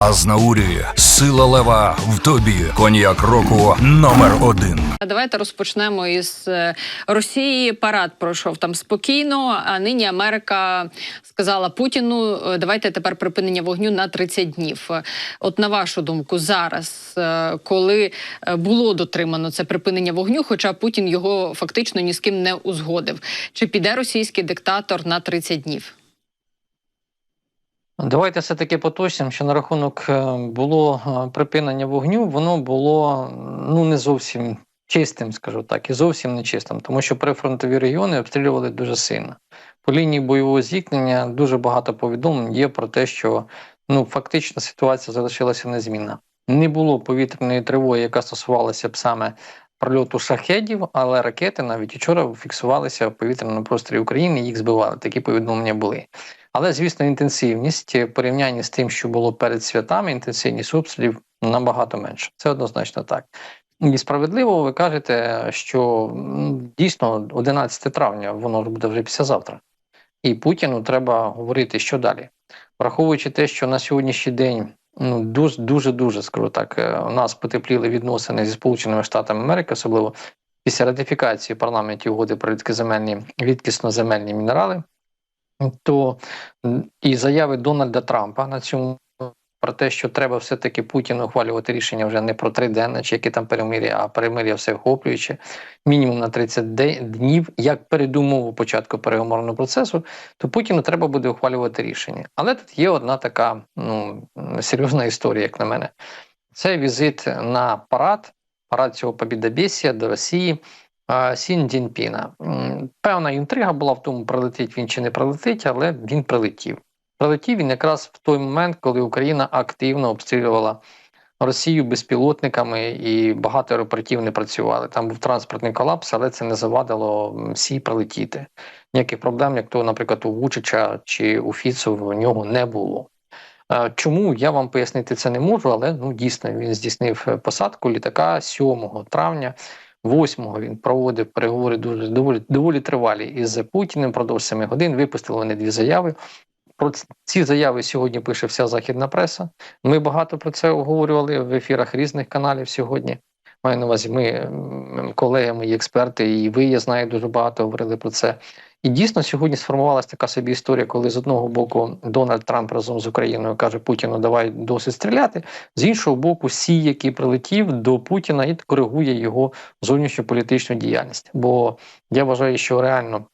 Азнаурі, сила лева в тобі. Коньяк року номер один. Давайте розпочнемо із е, Росії. Парад пройшов там спокійно. А нині Америка сказала Путіну: е, давайте тепер припинення вогню на 30 днів. От на вашу думку, зараз, е, коли було дотримано це припинення вогню, хоча Путін його фактично ні з ким не узгодив, чи піде російський диктатор на 30 днів? Давайте все таки поточним, що на рахунок е, було е, припинення вогню, воно було ну не зовсім чистим, скажу так, і зовсім не чистим, тому що прифронтові регіони обстрілювали дуже сильно. По лінії бойового зіткнення дуже багато повідомлень є про те, що ну фактично ситуація залишилася незмінна. Не було повітряної тривоги, яка стосувалася б саме прольоту шахедів, але ракети навіть вчора фіксувалися в повітряному просторі України, їх збивали. Такі повідомлення були. Але, звісно, інтенсивність в порівнянні з тим, що було перед святами, інтенсивність обстрілів набагато менше. Це однозначно так. І справедливо ви кажете, що дійсно 11 травня воно буде вже післязавтра. І Путіну треба говорити, що далі. Враховуючи те, що на сьогоднішній день ну дуже дуже скажу так, е, у нас потепліли відносини зі Сполученими Штатами Америки, особливо після ратифікації парламенті угоди про рідкоземельні рідкісно-земельні мінерали то і заяви Дональда Трампа на цьому про те, що треба все-таки Путіну ухвалювати рішення вже не про триденне чи які там перемир'я, а перемир'я всеохоплююче, мінімум на 30 днів, як передумову початку переговорного процесу, то Путіну треба буде ухвалювати рішення. Але тут є одна така ну, серйозна історія, як на мене. Це візит на парад, парад цього побідобєсія до Росії. Сін Дзіньпіна. Певна інтрига була в тому, прилетить він чи не прилетить, але він прилетів. Прилетів він якраз в той момент, коли Україна активно обстрілювала Росію безпілотниками і багато аеропортів не працювали. Там був транспортний колапс, але це не завадило всі прилетіти. Ніяких проблем, як то, наприклад, у Вучича чи у Фіцу в нього не було. Чому я вам пояснити це не можу, але ну дійсно він здійснив е, посадку літака 7 травня. 8-го він проводив переговори дуже доволі доволі тривалі із Путіним продовж 7 годин. Випустили вони дві заяви. Про ці заяви сьогодні пише вся західна преса. Ми багато про це обговорювали в ефірах різних каналів сьогодні. Маю на увазі, ми колегами, і експерти, і ви, я знаю, дуже багато говорили про це. І дійсно сьогодні сформувалася така собі історія, коли з одного боку Дональд Трамп разом з Україною каже Путіну, давай досить стріляти. З іншого боку, Сі, який прилетів до Путіна і коригує його зовнішньополітичну діяльність. Бо я вважаю, що реально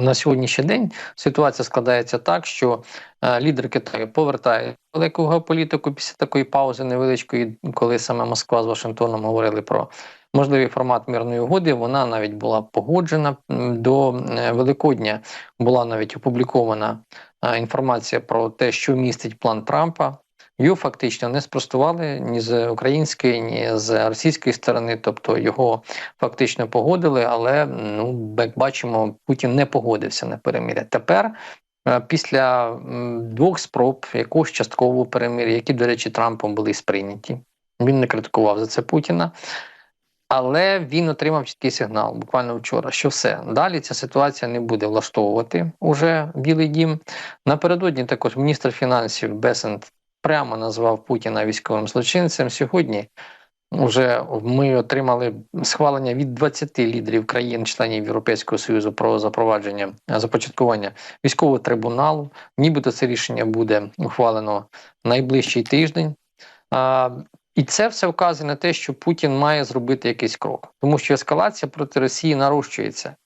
на сьогоднішній день ситуація складається так, що е, лідер Китаю повертає велику геополітику після такої паузи невеличкої, коли саме Москва з Вашингтоном говорили про можливий формат мирної угоди. Вона навіть була погоджена до е, Великодня. Була навіть опублікована е, інформація про те, що містить план Трампа. Його фактично не спростували ні з української, ні з російської сторони, тобто його фактично погодили, але ну як бачимо, Путін не погодився на перемиря. Тепер, е, після двох спроб якогось часткового перемиря, які, до речі, Трампом були сприйняті, він не критикував за це Путіна. Але він отримав чіткий сигнал буквально вчора, що все далі ця ситуація не буде влаштовувати уже Білий Дім. Напередодні також міністр фінансів Бесент прямо назвав Путіна військовим злочинцем. Сьогодні вже ми отримали схвалення від 20 лідерів країн-членів Європейського союзу про запровадження започаткування військового трибуналу. Нібито це рішення буде ухвалено найближчий тиждень. І це все вказує на те, що Путін має зробити якийсь крок, тому що ескалація проти Росії нарощується.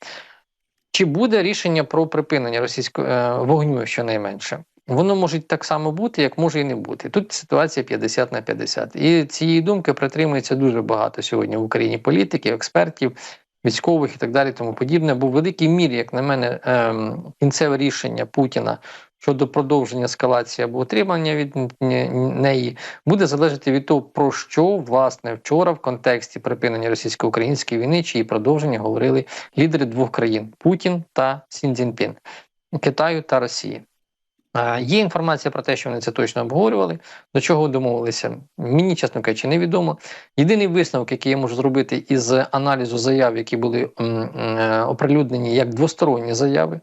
Чи буде рішення про припинення російського е, вогню щонайменше? Воно може так само бути, як може і не бути. Тут ситуація 50 на 50. І цієї думки притримується дуже багато сьогодні в Україні політиків, експертів, військових і так далі, тому подібне. Бо в великій мірі, як на мене, ем, кінцеве рішення Путіна щодо продовження ескалації або отримання від неї буде залежати від того, про що власне вчора в контексті припинення російсько-української війни чи її продовження говорили лідери двох країн Путін та Сін Цзіньпін, Китаю та Росії. Є інформація про те, що вони це точно обговорювали. До чого домовилися? Мені, чесно кажучи, невідомо. Єдиний висновок, який я можу зробити із аналізу заяв, які були е, оприлюднені як двосторонні заяви,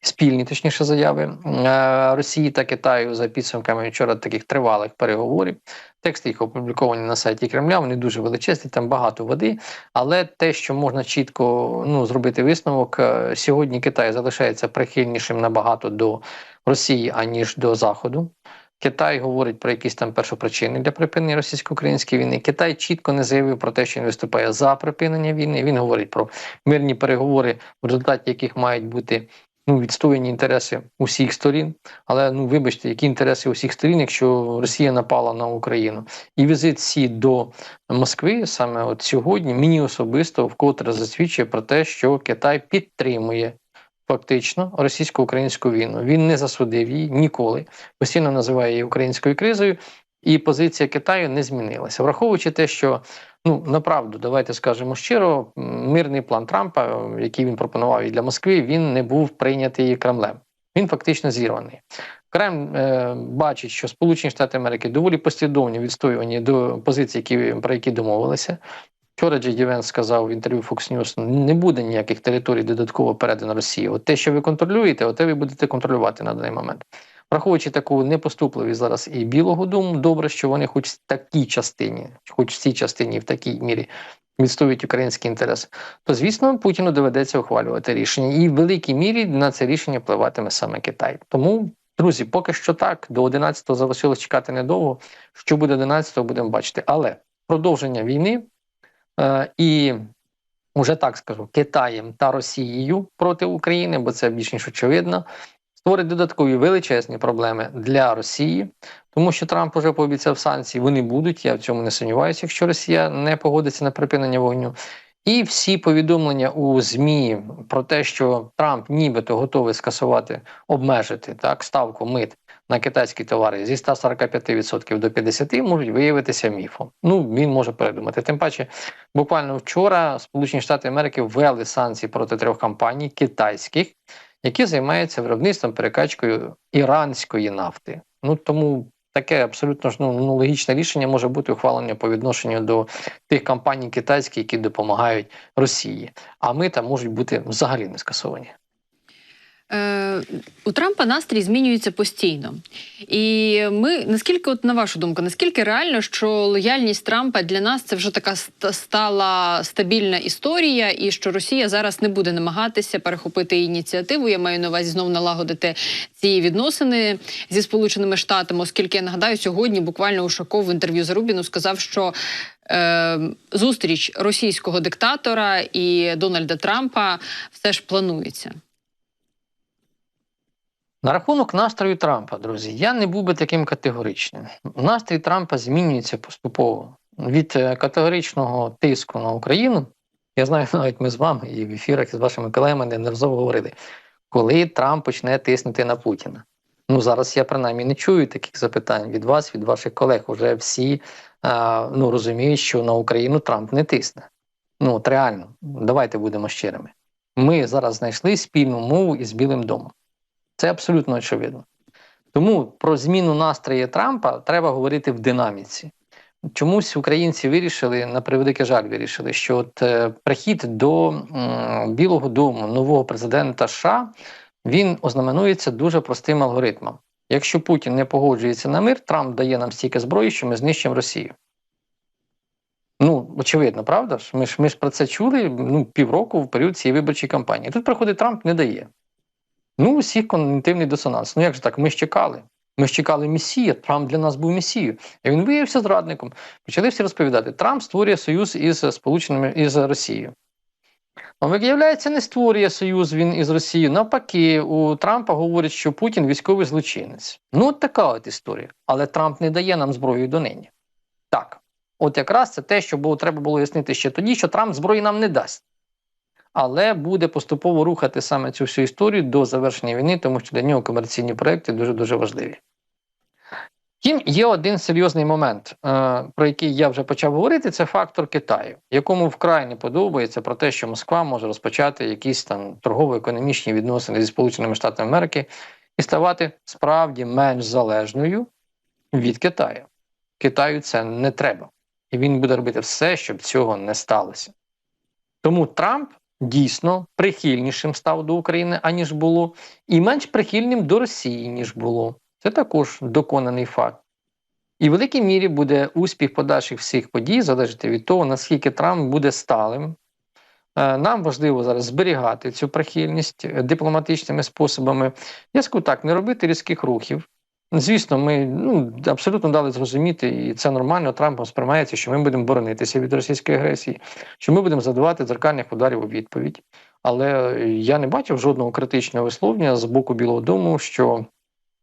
спільні, точніше, заяви е, Росії та Китаю за підсумками вчора таких тривалих переговорів. Тексти їх опубліковані на сайті Кремля. Вони дуже величезні, там багато води. Але те, що можна чітко ну, зробити висновок, е, сьогодні Китай залишається прихильнішим набагато до Росії, аніж до Заходу. Китай говорить про якісь там першопричини для припинення російсько-української війни. Китай чітко не заявив про те, що він виступає за припинення війни. Він говорить про мирні переговори, в результаті яких мають бути ну, відстояні інтереси усіх сторін. Але ну вибачте, які інтереси усіх сторін, якщо Росія напала на Україну, і візит Сі до Москви саме от сьогодні мені особисто вкотре засвідчує про те, що Китай підтримує. Фактично російсько-українську війну він не засудив її ніколи, постійно називає її українською кризою, і позиція Китаю не змінилася, враховуючи те, що ну направду, давайте скажемо щиро, мирний план Трампа, який він пропонував і для Москви, він не був прийнятий Кремлем. Він фактично зірваний. Кремль е, бачить, що Сполучені Штати Америки доволі послідовні відстоювані до позицій, які про які домовилися. Вчора Джей Ді Венс сказав в інтерв'ю Fox News, не буде ніяких територій додатково передано Росії. От те, що ви контролюєте, оте ви будете контролювати на даний момент. Враховуючи таку непоступливість зараз і Білого Дому, добре, що вони хоч в такій частині, хоч в цій частині, в такій мірі відстоюють українські інтереси, то звісно Путіну доведеться ухвалювати рішення, і в великій мірі на це рішення впливатиме саме Китай. Тому, друзі, поки що так, до 11-го залишилось чекати недовго. Що буде 11-го, будемо бачити. Але продовження війни і уже так скажу, Китаєм та Росією проти України, бо це більш ніж очевидно, створить додаткові величезні проблеми для Росії, тому що Трамп уже пообіцяв санкції, вони будуть. Я в цьому не сумніваюся, якщо Росія не погодиться на припинення вогню. І всі повідомлення у ЗМІ про те, що Трамп нібито готовий скасувати, обмежити так ставку мит на китайські товари зі 145% до 50% можуть виявитися міфом. Ну він може передумати. Тим паче, буквально вчора Сполучені Штати Америки ввели санкції проти трьох компаній китайських, які займаються виробництвом перекачкою іранської нафти. Ну тому таке абсолютно ж ну, ну, логічне рішення може бути ухвалення по відношенню до тих компаній китайських, які допомагають Росії. А мита можуть бути взагалі не скасовані. Е, у Трампа настрій змінюється постійно. І ми наскільки, от на вашу думку, наскільки реально, що лояльність Трампа для нас це вже така стала стабільна історія, і що Росія зараз не буде намагатися перехопити ініціативу. Я маю на увазі знов налагодити ці відносини зі Сполученими Штатами, оскільки я нагадаю, сьогодні буквально Ушаков в інтерв'ю Зарубіну сказав, що е, зустріч російського диктатора і Дональда Трампа все ж планується. На рахунок настрою Трампа, друзі, я не був би таким категоричним. Настрій Трампа змінюється поступово від е, категоричного тиску на Україну. Я знаю, навіть ми з вами і в ефірах і з вашими колегами неодноразово говорили, коли Трамп почне тиснути на Путіна. Ну зараз я принаймні не чую таких запитань від вас, від ваших колег. Уже всі а, ну, розуміють, що на Україну Трамп не тисне. Ну от реально, давайте будемо щирими. Ми зараз знайшли спільну мову із Білим домом. Це абсолютно очевидно. Тому про зміну настрою Трампа треба говорити в динаміці. Чомусь українці вирішили, на превеликий жаль, вирішили, що от е, прихід до м, Білого Дому нового президента США він ознаменується дуже простим алгоритмом. Якщо Путін не погоджується на мир, Трамп дає нам стільки зброї, що ми знищимо Росію. Ну, очевидно, правда ж? Ми ж ми ж про це чули ну, півроку в період цієї виборчої кампанії. Тут приходить Трамп, не дає. Ну, усіх когнітивний дисонанс. Ну як же так? Ми ж чекали. Ми ж чекали Месія, Трамп для нас був Месією. І він виявився зрадником. Почали всі розповідати: Трамп створює союз із Сполученими із Росією. А виявляється, не створює союз він із Росією. Навпаки, у Трампа говорять, що Путін військовий злочинець. Ну, от така от історія. Але Трамп не дає нам зброю донині. Так, от якраз це те, що було, треба було яснити ще тоді, що Трамп зброї нам не дасть. Але буде поступово рухати саме цю всю історію до завершення війни, тому що для нього комерційні проекти дуже дуже важливі. Втім, є один серйозний момент, е, про який я вже почав говорити, це фактор Китаю, якому вкрай не подобається про те, що Москва може розпочати якісь там торгово-економічні відносини зі Сполученими Штатами Америки, і ставати справді менш залежною від Китаю. Китаю це не треба. І він буде робити все, щоб цього не сталося. Тому Трамп дійсно прихильнішим став до України, аніж було, і менш прихильним до Росії, ніж було. Це також доконаний факт. І в великій мірі буде успіх подальших всіх подій залежати від того, наскільки Трамп буде сталим. Е, Нам важливо зараз зберігати цю прихильність е, дипломатичними способами. Я скажу так, не робити різких рухів. Звісно, ми ну, абсолютно дали зрозуміти, і це нормально. Трампом сприймається, що ми будемо боронитися від російської агресії, що ми будемо задавати дзеркальних ударів у відповідь. Але я не бачив жодного критичного висловлення з боку Білого Дому, що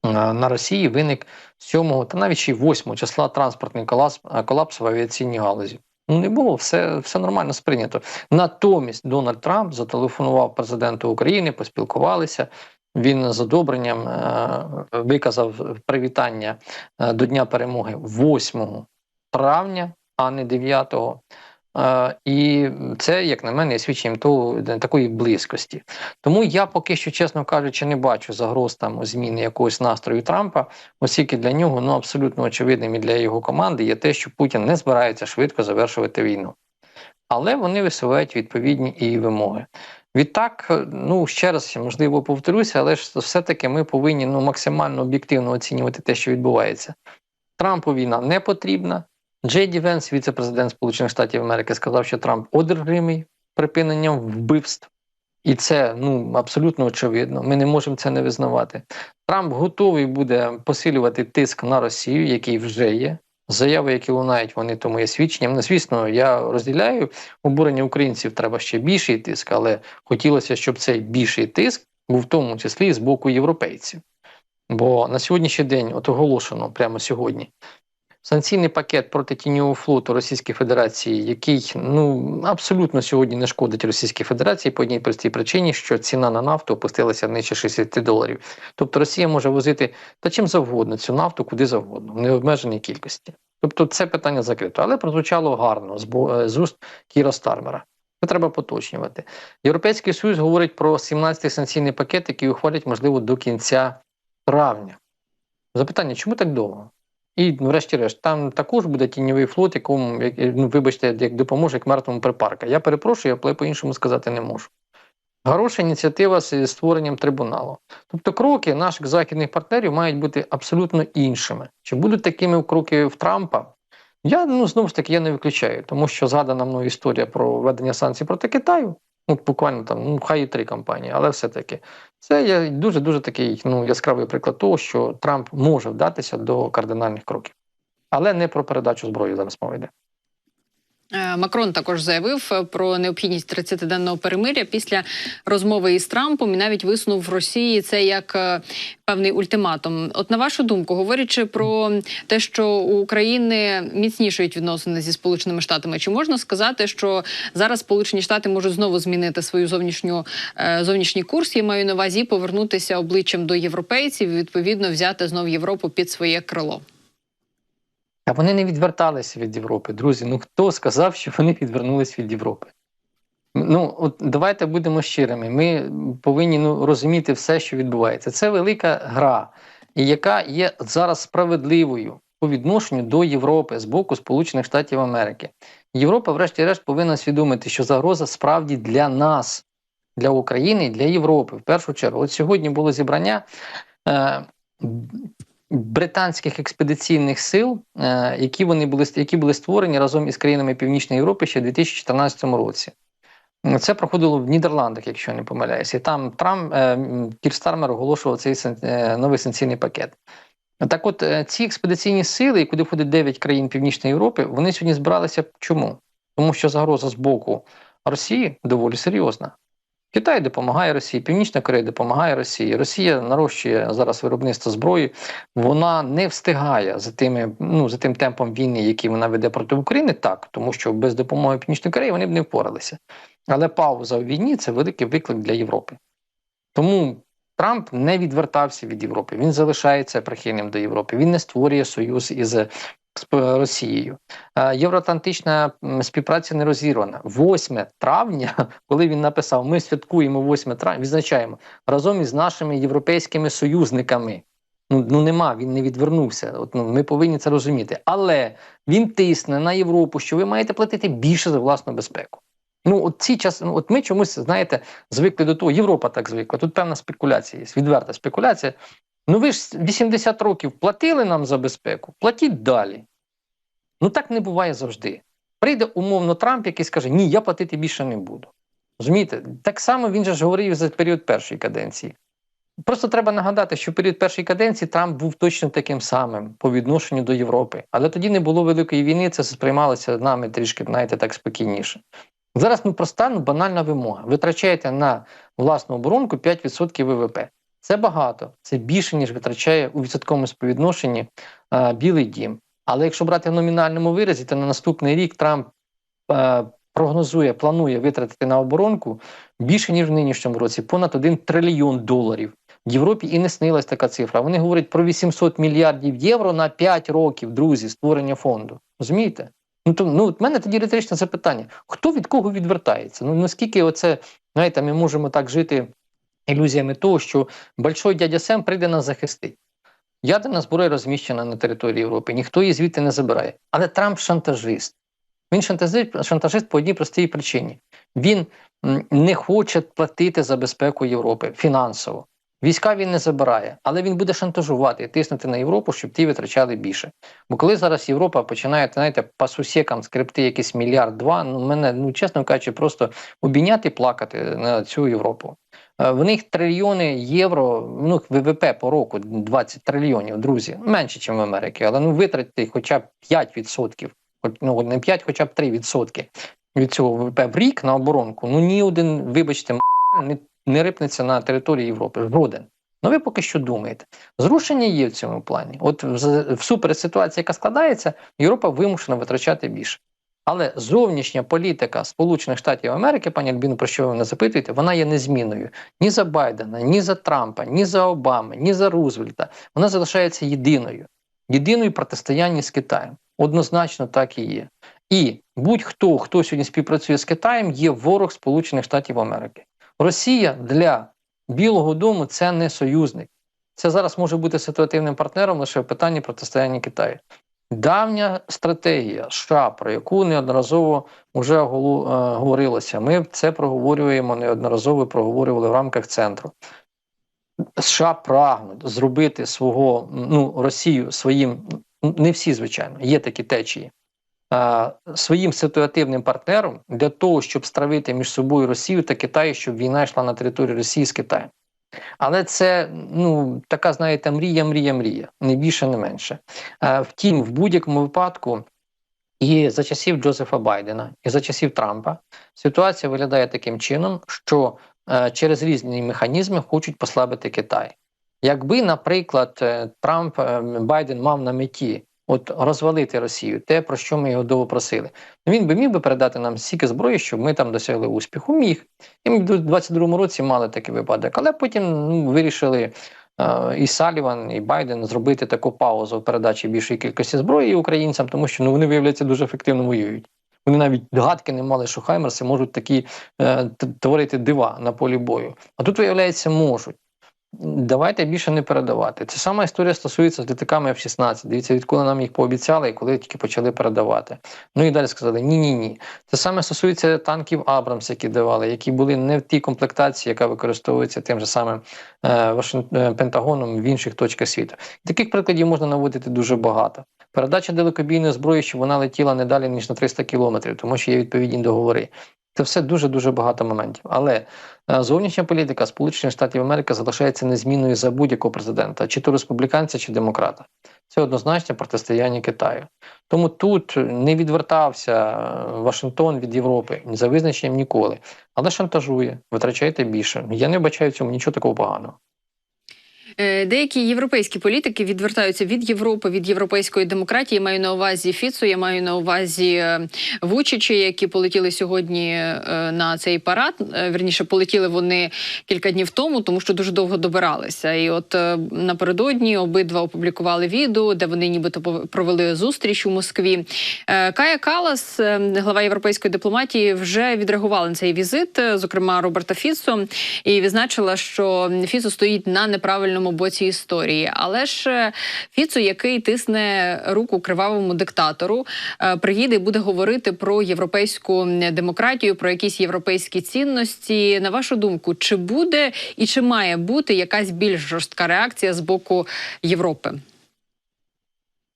на Росії виник 7 та навіть ще й 8 числа транспортний колапс, колапс в авіаційній галузі. Ну не було, все, все нормально сприйнято. Натомість Дональд Трамп зателефонував президенту України, поспілкувалися. Він з одобренням е, виказав привітання е, до Дня перемоги 8 травня, а не 9. Е, і це, як на мене, свідченням того, такої близькості. Тому я поки що, чесно кажучи, не бачу загроз там зміни якогось настрою Трампа, оскільки для нього ну абсолютно очевидним і для його команди є те, що Путін не збирається швидко завершувати війну. Але вони висувають відповідні і вимоги. Відтак, ну ще раз можливо повторюся, але ж все-таки ми повинні ну максимально об'єктивно оцінювати те, що відбувається. Трампу війна не потрібна. Джей Ді Венс, віце-президент Сполучених Штатів Америки, сказав, що Трамп одержимий припиненням вбивств, і це ну абсолютно очевидно. Ми не можемо це не визнавати. Трамп готовий буде посилювати тиск на Росію, який вже є. Заяви, які лунають, вони тому є свідченням. Ну, звісно, я розділяю обурення українців. Треба ще більший тиск, але хотілося, щоб цей більший тиск був в тому числі з боку європейців. Бо на сьогоднішній день, от оголошено прямо сьогодні, санкційний пакет проти тіньового флоту Російської Федерації, який ну абсолютно сьогодні не шкодить Російській Федерації по одній простій причині, що ціна на нафту опустилася нижче 60 доларів. Тобто Росія може возити та чим завгодно цю нафту, куди завгодно, в необмеженій кількості. Тобто це питання закрито, але прозвучало гарно з, бо, з уст Кіра Стармера. Це треба поточнювати. Європейський Союз говорить про 17-й санкційний пакет, який ухвалять, можливо, до кінця травня. Запитання, чому так довго? І, ну, врешті-решт, там також буде тіньовий флот, якому, як, ну, вибачте, як допоможе як мертвому припарка. Я перепрошую, але по-іншому сказати не можу. Хороша ініціатива з створенням трибуналу. Тобто кроки наших західних партнерів мають бути абсолютно іншими. Чи будуть такими кроки в Трампа? Я ну знову ж таки я не виключаю, тому що згадана мною історія про введення санкцій проти Китаю. Ну, буквально там, ну хай і три компанії, але все-таки це є дуже дуже такий ну яскравий приклад того, що Трамп може вдатися до кардинальних кроків, але не про передачу зброї зараз мова йде. Е, Макрон також заявив е, про необхідність 30-денного перемиря після розмови із Трампом і навіть висунув Росії це як е, певний ультиматум. От на вашу думку, говорячи про те, що у України міцнішують відносини зі Сполученими Штатами, чи можна сказати, що зараз Сполучені Штати можуть знову змінити свою зовнішню зовнішній курс? Я маю на увазі повернутися обличчям до європейців, і відповідно взяти знов Європу під своє крило. А вони не відверталися від Європи, друзі. Ну хто сказав, що вони відвернулись від Європи? Ну, от давайте будемо щирими. Ми повинні ну, розуміти все, що відбувається. Це велика гра, яка є зараз справедливою по відношенню до Європи з боку Сполучених Штатів Америки. Європа, врешті-решт, повинна свідомити, що загроза справді для нас, для України і для Європи. В першу чергу, от сьогодні було зібрання. Е, британських експедиційних сил, е, які вони були які були створені разом із країнами Північної Європи ще в 2014 році. Це проходило в Нідерландах, якщо не помиляюся. І там Трамп е, Кір Стармер оголошував цей е, новий санкційний пакет. Так от, ці експедиційні сили, куди входить 9 країн Північної Європи, вони сьогодні збиралися. Чому? Тому що загроза з боку Росії доволі серйозна. Китай допомагає Росії, Північна Корея допомагає Росії. Росія нарощує зараз виробництво зброї. Вона не встигає за тими, ну за тим темпом війни, який вона веде проти України, так тому що без допомоги Північної Кореї вони б не впоралися. Але пауза у війні це великий виклик для Європи. Тому Трамп не відвертався від Європи. Він залишається прихильним до Європи. Він не створює союз із з Росією. Е, Євроатлантична співпраця не розірвана. 8 травня, коли він написав, ми святкуємо 8 травня, відзначаємо разом із нашими європейськими союзниками. Ну, ну нема, він не відвернувся. От, ну, ми повинні це розуміти. Але він тисне на Європу, що ви маєте платити більше за власну безпеку. Ну, от ці час, ну, от ми чомусь, знаєте, звикли до того, Європа так звикла. Тут певна спекуляція є, відверта спекуляція. Ну ви ж 80 років платили нам за безпеку, платіть далі. Ну так не буває завжди. Прийде умовно Трамп, який скаже, ні, я платити більше не буду. Розумієте? Так само він же ж говорив за період першої каденції. Просто треба нагадати, що в період першої каденції Трамп був точно таким самим по відношенню до Європи. Але тоді не було великої війни, це сприймалося нами трішки, знаєте, так спокійніше. Зараз ну проста, ну, банальна вимога. Витрачаєте на власну оборонку 5% ВВП. Це багато, це більше, ніж витрачає у відсотковому співвідношенні е, Білий Дім. Але якщо брати в номінальному виразі, то на наступний рік Трамп е, прогнозує, планує витратити на оборонку більше, ніж в нинішньому році, понад 1 трильйон доларів. В Європі і не снилась така цифра. Вони говорять про 800 мільярдів євро на 5 років, друзі, створення фонду. Розумієте? Ну, то, ну, от мене тоді риторичне запитання: хто від кого відвертається? Ну наскільки оце, знаєте, ми можемо так жити ілюзіями того, що большой дядя Сем прийде нас захистить. Ядерна зброя розміщена на території Європи, ніхто її звідти не забирає. Але Трамп шантажист. Він шантажист, по одній простій причині. Він не хоче платити за безпеку Європи фінансово. Війська він не забирає, але він буде шантажувати і тиснути на Європу, щоб ті витрачали більше. Бо коли зараз Європа починає, знаєте, по сусікам скрипти якийсь мільярд-два, ну мене, ну чесно кажучи, просто обійняти і плакати на цю Європу. Е, В них трильйони євро, ну ВВП по року 20 трильйонів, друзі, менше, ніж в Америці, але ну витратити хоча б 5%, хоч- ну не 5, хоча б 3% від цього ВВП в рік на оборонку. Ну ні один, вибачте, не, не рипнеться на території Європи. Жоден. Ну ви поки що думаєте. Зрушення є в цьому плані. От в- всупереч ситуації, яка складається, Європа вимушена витрачати більше. Але зовнішня політика Сполучених Штатів Америки, пані Альбіно, про що ви мене запитуєте, вона є незмінною ні за Байдена, ні за Трампа, ні за Обами, ні за Рузвельта. Вона залишається єдиною, єдиною протистоянні з Китаєм. Однозначно так і є. І будь-хто, хто сьогодні співпрацює з Китаєм, є ворог Сполучених Штатів Америки. Росія для Білого Дому це не союзник. Це зараз може бути ситуативним партнером лише в питанні протистояння Китаю. Давня стратегія США, про яку неодноразово вже е, говорилося. Ми це проговорюємо неодноразово проговорювали в рамках центру. США прагнуть зробити свого ну, Росію своїм, не всі, звичайно, є такі течії, е, своїм ситуативним партнером для того, щоб стравити між собою Росію та Китай, щоб війна йшла на територію Росії з Китаєм. Але це ну така, знаєте, мрія, мрія, мрія, не більше, не менше. Е, Втім, в будь-якому випадку, і за часів Джозефа Байдена, і за часів Трампа ситуація виглядає таким чином, що е, через різні механізми хочуть послабити Китай. Якби, наприклад, е, Трамп Байден мав на меті от розвалити Росію, те про що ми його довго просили, він би міг би передати нам стільки зброї, щоб ми там досягли успіху. Міг. І ми в 22-му році мали такий випадок, але потім ну, вирішили і Саліван, і Байден зробити таку паузу в передачі більшої кількості зброї українцям, тому що ну, вони виявляються дуже ефективно воюють. Вони навіть гадки не мали, що Хаймерси можуть такі е, творити дива на полі бою. А тут, виявляється, можуть. Давайте більше не передавати. Це сама історія стосується з літаками F-16. Дивіться, відколи нам їх пообіцяли і коли тільки почали передавати. Ну і далі сказали: ні, ні, ні. Це саме стосується танків Абрамс, які давали, які були не в тій комплектації, яка використовується тим же самим е, е, Пентагоном в інших точках світу. Таких прикладів можна наводити дуже багато. Передача далекобійної зброї, щоб вона летіла не далі ніж на 300 кілометрів, тому що є відповідні договори. Це все дуже дуже багато моментів. Але е, зовнішня політика Сполучених Штатів Америки залишається незмінною за будь-якого президента, чи то республіканця, чи демократа. Це однозначно протистояння Китаю. Тому тут не відвертався е, Вашингтон від Європи за визначенням ніколи, але шантажує, витрачайте більше. Я не бачаю в цьому нічого такого поганого. Е, Деякі європейські політики відвертаються від Європи, від європейської демократії. Я маю на увазі Фіцу, я маю на увазі е, Вучичі, які полетіли сьогодні е, на цей парад. Е, Вірніше, полетіли вони кілька днів тому, тому що дуже довго добиралися. І от напередодні обидва опублікували відео, де вони нібито провели зустріч у Москві. Кая Калас, глава європейської дипломатії, вже відреагувала на цей візит, зокрема Роберта Фіцо, і відзначила, що Фіцо стоїть на неправильному боці історії. Але ж е, Фіцо, який тисне руку кривавому диктатору, е, приїде і буде говорити про європейську демократію, про якісь європейські цінності. На вашу думку, чи буде і чи має бути якась більш жорстка реакція з боку Європи?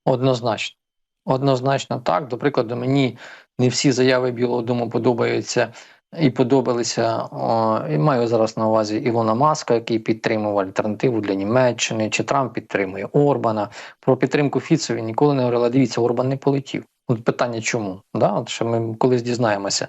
Однозначно. Однозначно так. До прикладу, мені не всі заяви Білого Дому подобаються і подобалися. О, і маю зараз на увазі Ілона Маска, який підтримував альтернативу для Німеччини, чи Трамп підтримує Орбана. Про підтримку Фіцові ніколи не говорила. Дивіться, Орбан не полетів. От питання чому? Да? От що ми колись дізнаємося.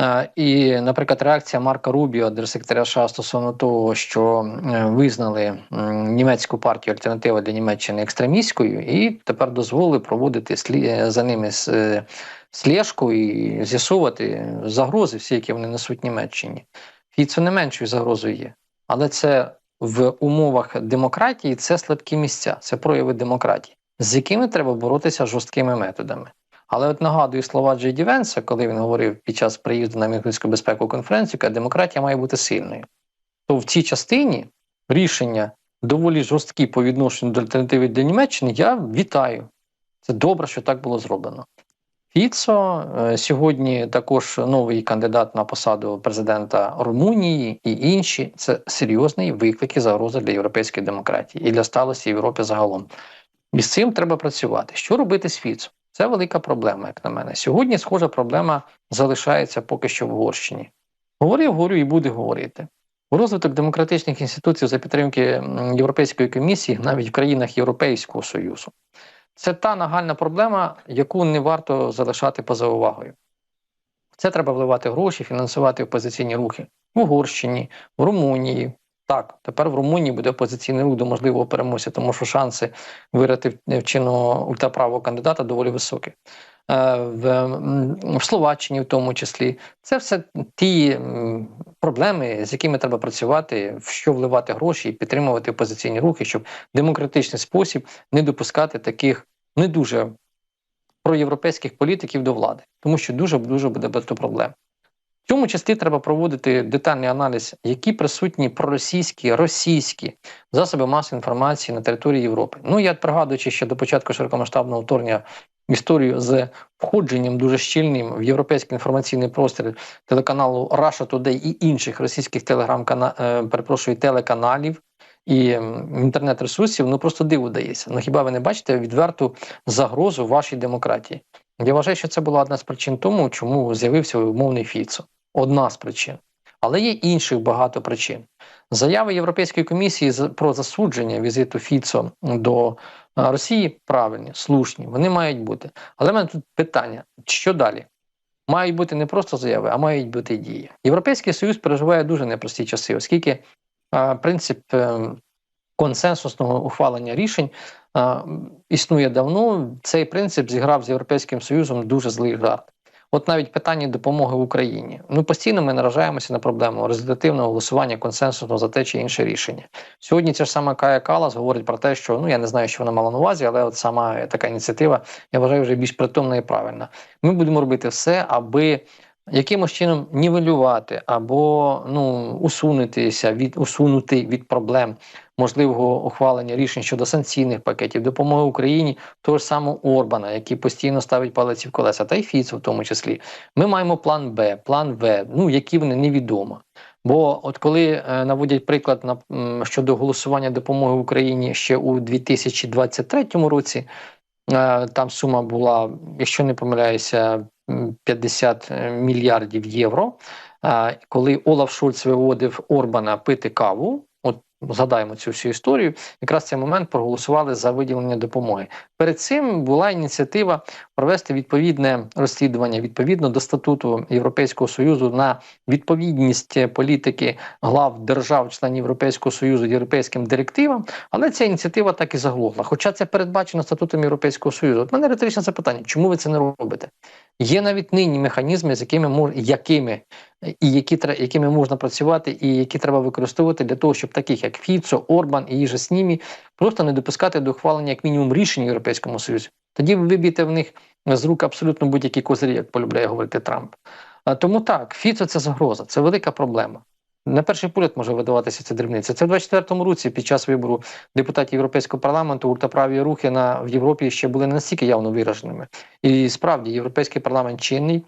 Е, І, наприклад, реакція Марка Рубіо, держсекретаря США, стосовно того, що е, визнали німецьку партію альтернатива для Німеччини екстремістською, і тепер дозволили проводити слі- е, за ними е, слежку і з'ясовувати загрози, всі, які вони несуть Німеччині. Фіцо не меншою загрозою є. Але це в умовах демократії це слабкі місця, це прояви демократії, з якими треба боротися жорсткими методами. Але от нагадую слова Джей Ді Венса, коли він говорив під час приїзду на Мюнхенську безпекову конференцію, яка демократія має бути сильною. То в цій частині рішення доволі жорсткі по відношенню до альтернативи для Німеччини, я вітаю. Це добре, що так було зроблено. Фіцо е, сьогодні також новий кандидат на посаду президента Румунії і інші. Це серйозний виклик і загроза для європейської демократії і для сталості Європи загалом. І з цим треба працювати. Що робити з Фіцо? Це велика проблема, як на мене. Сьогодні схожа проблема залишається поки що в Угорщині. Говорив, говорю і буде говорити. Розвиток демократичних інституцій за підтримки Європейської комісії навіть в країнах Європейського Союзу. Це та нагальна проблема, яку не варто залишати поза увагою. Це треба вливати гроші, фінансувати опозиційні рухи в Угорщині, в Румунії. Так, тепер в Румунії буде опозиційний рух до можливого переможця, тому що шанси виграти в чинного ультраправого кандидата доволі високі. Е, В, в Словаччині, в тому числі, це все ті проблеми, з якими треба працювати, в що вливати гроші і підтримувати опозиційні рухи, щоб в демократичний спосіб не допускати таких не дуже проєвропейських політиків до влади, тому що дуже дуже буде багато проблем. В цьому числі треба проводити детальний аналіз, які присутні проросійські, російські засоби масової інформації на території Європи. Ну я пригадуючи ще до початку широкомасштабного вторгнення історію з входженням дуже щільним в європейський інформаційний простір телеканалу Russia Today і інших російських телеграм-кана... е, перепрошую, телеканалів і інтернет-ресурсів, ну просто диву дається. Ну хіба ви не бачите відверту загрозу вашій демократії? Я вважаю, що це була одна з причин тому, чому з'явився умовний Фіцо. Одна з причин. Але є інших багато причин. Заяви Європейської комісії про засудження візиту Фіцо до е, Росії правильні, слушні, вони мають бути. Але в мене тут питання: що далі? Мають бути не просто заяви, а мають бути дії. Європейський Союз переживає дуже непрості часи, оскільки е, принцип е, консенсусного ухвалення рішень е, існує давно. Цей принцип зіграв з Європейським Союзом дуже злий жарт. От навіть питання допомоги в Україні. Ну постійно ми наражаємося на проблему результативного голосування консенсусно за те чи інше рішення. Сьогодні ця ж сама Кая Калас говорить про те, що ну я не знаю, що вона мала на увазі, але от сама така ініціатива, я вважаю, вже більш притомна і правильна. Ми будемо робити все, аби якимось чином нівелювати або ну усунутися від усунути від проблем можливого ухвалення рішень щодо санкційних пакетів, допомоги Україні, того ж самого Орбана, який постійно ставить палиці в колеса, та й Фіцо в тому числі. Ми маємо план Б, план В, ну які вони невідомо. Бо от коли е, наводять приклад на щодо голосування допомоги Україні ще у 2023 році, там сума була, якщо не помиляюся, м, 50 мільярдів євро. Е, коли Олаф Шольц виводив Орбана пити каву, згадаємо цю всю історію, якраз цей момент проголосували за виділення допомоги. Перед цим була ініціатива провести відповідне розслідування відповідно до статуту Європейського союзу на відповідність політики глав держав, членів Європейського союзу європейським директивам. Але ця ініціатива так і заглохла. Хоча це передбачено статутом Європейського союзу. От мене риторичне запитання: чому ви це не робите? Є навіть нині механізми, з якими якими і які якими можна працювати, і які треба використовувати для того, щоб таких як Фіцо, Орбан і їжа ними просто не допускати до ухвалення як мінімум рішень Європейському Союзі. Тоді ви виб'єте в них з рук абсолютно будь-які козирі, як полюбляє говорити Трамп. Тому так, Фіцо це загроза, це велика проблема. На перший погляд може видаватися це дрібниця. Це в 24-му році під час вибору депутатів Європейського парламенту ультраправі рухи на в Європі ще були не настільки явно вираженими. І справді європейський парламент чинний.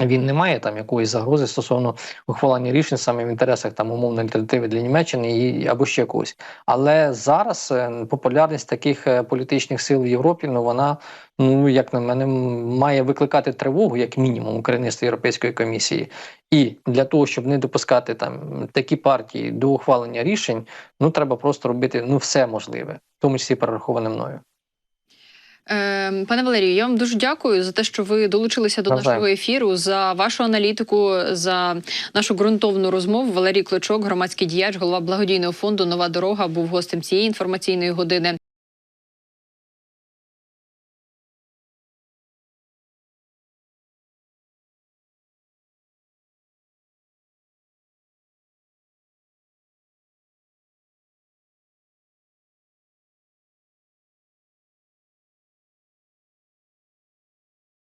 Він не має там якоїсь загрози стосовно ухвалення рішень саме в інтересах там умовної альтернативи для Німеччини і або ще когось. Але зараз е, популярність таких е, політичних сил в Європі, ну вона, ну як на мене, має викликати тривогу, як мінімум, у керівництві Європейської комісії. І для того, щоб не допускати там такі партії до ухвалення рішень, ну треба просто робити ну все можливе, в тому числі перераховане мною. Е, Пане Валерію, я вам дуже дякую за те, що ви долучилися до Добре. нашого ефіру, за вашу аналітику, за нашу ґрунтовну розмову. Валерій Клочок, громадський діяч, голова благодійного фонду Нова дорога, був гостем цієї інформаційної години.